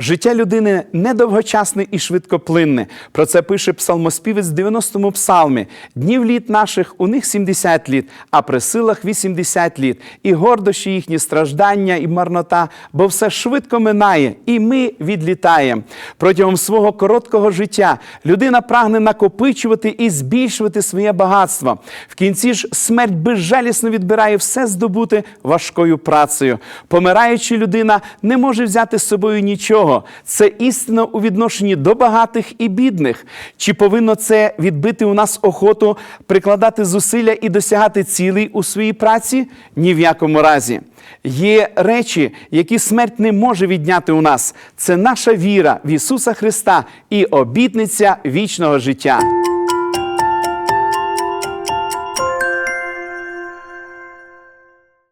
Життя людини недовгочасне і швидкоплинне. Про це пише псалмоспівець в 90-му псалмі. Днів літ наших у них 70 літ, а при силах 80 літ. І гордощі їхні страждання і марнота, бо все швидко минає, і ми відлітаємо. Протягом свого короткого життя людина прагне накопичувати і збільшувати своє багатство. В кінці ж смерть безжалісно відбирає все здобуте важкою працею. Помираючи, людина не може взяти з собою нічого. Це істина у відношенні до багатих і бідних. Чи повинно це відбити у нас охоту прикладати зусилля і досягати цілей у своїй праці? Ні в якому разі. Є речі, які смерть не може відняти у нас. Це наша віра в Ісуса Христа і обітниця вічного життя.